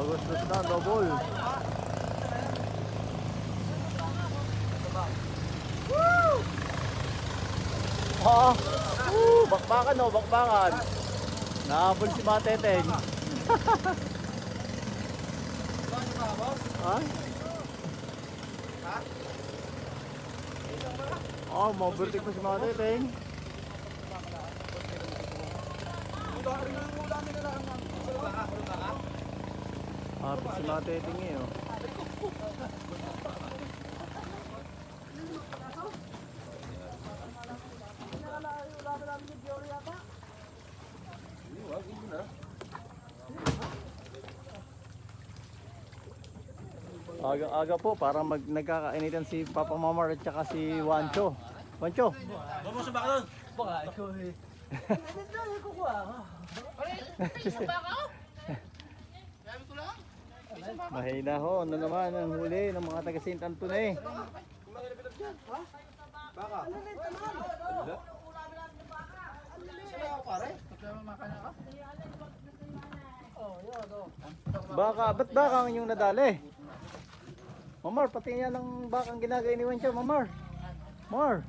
Augustus na, double. Ah, woo, bakbakan no, bakbakan. Nahabol si Mateteng. ha? Oh, mabertik pa si Mateteng. Happy si Mateteng eh, oh. Aga-aga po, parang mag nagkakainitan si Papa Mamar at saka si Wancho. Wancho, mo subak nun. Baka ikaw eh. Nandito yung kukuha ko. Mahina ho. Ano naman ang huli ng mga taga St. Anton eh. Baka, ba't baka ang inyong nadali? Mamar, pati yan ang bakang ginagay ni Wancho, Mamar. Mar,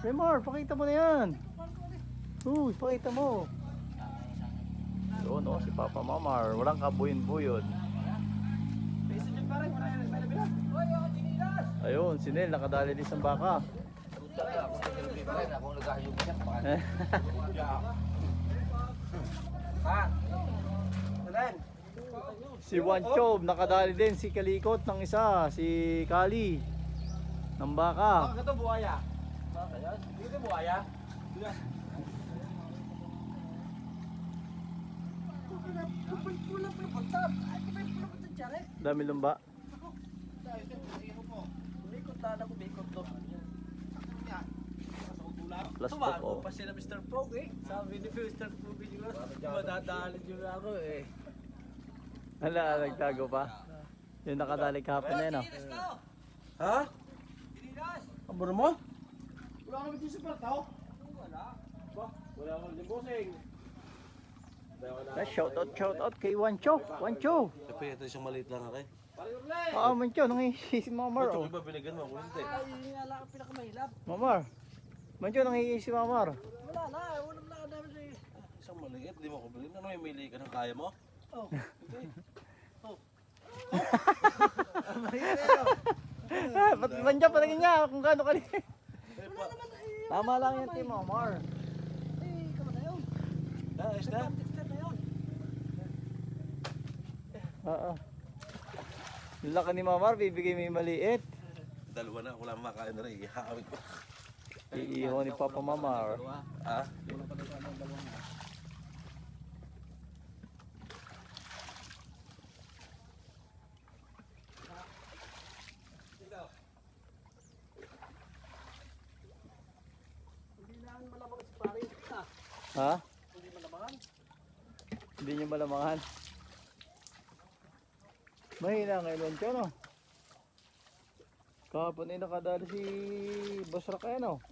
hey Mar, pakita mo na yan. Uy, pakita mo. Doon oh, si Papa Mamar, walang kabuyin-buyon. Ayun, si Nel, nakadali din sa baka. Si Wancho, nakadali din si Kalikot ng isa, si Kali. Ng baka. Bakit ito buhaya? Bakit yan? Dito buhaya? Dami lumba. Plus Tumago po oh. pa sila Mr. Frog eh. Sabi ni Mr. Frog yun. Madadalin yun ako eh. Hala, nagtago pa. Yung nakadali kahapon na yun oh. Ha? Ang buro mo? Wala kami dito sa partaw. Wala. Ba? Wala kami din bossing. Na shout out, shout out kay Wancho. Wancho. Tapi ito isang maliit lang ako eh. Ah, Wancho, nangihi si Mamar Ito oh. iba binigyan mo ako hindi. Ay, lang ang pinakamahilap. Mamar. Wancho, nangihi si Mamar. Wala na, wala na namin si... Isang maliit, di mo ako bilhin. Ano may mili ka ng kaya mo? Oh, hindi. Ah, ba't Wancho pa niya kung gaano kali. Eh. Tama lang yan, Tim Mamar. Eh, kama na yun. Ah, ayos na. Texter na yun. Oo. Laki ni Mamar, bibigay mo yung maliit. Dalawa na, wala makain na rin. Ihawit ko. Iiho ni Papa Mamar. Ha? Ha? Hindi malamangan. Hindi nyo malamangan. Mahina ngayon Wancho, no? Kahapon ay nakadali si Boss Rock, ano?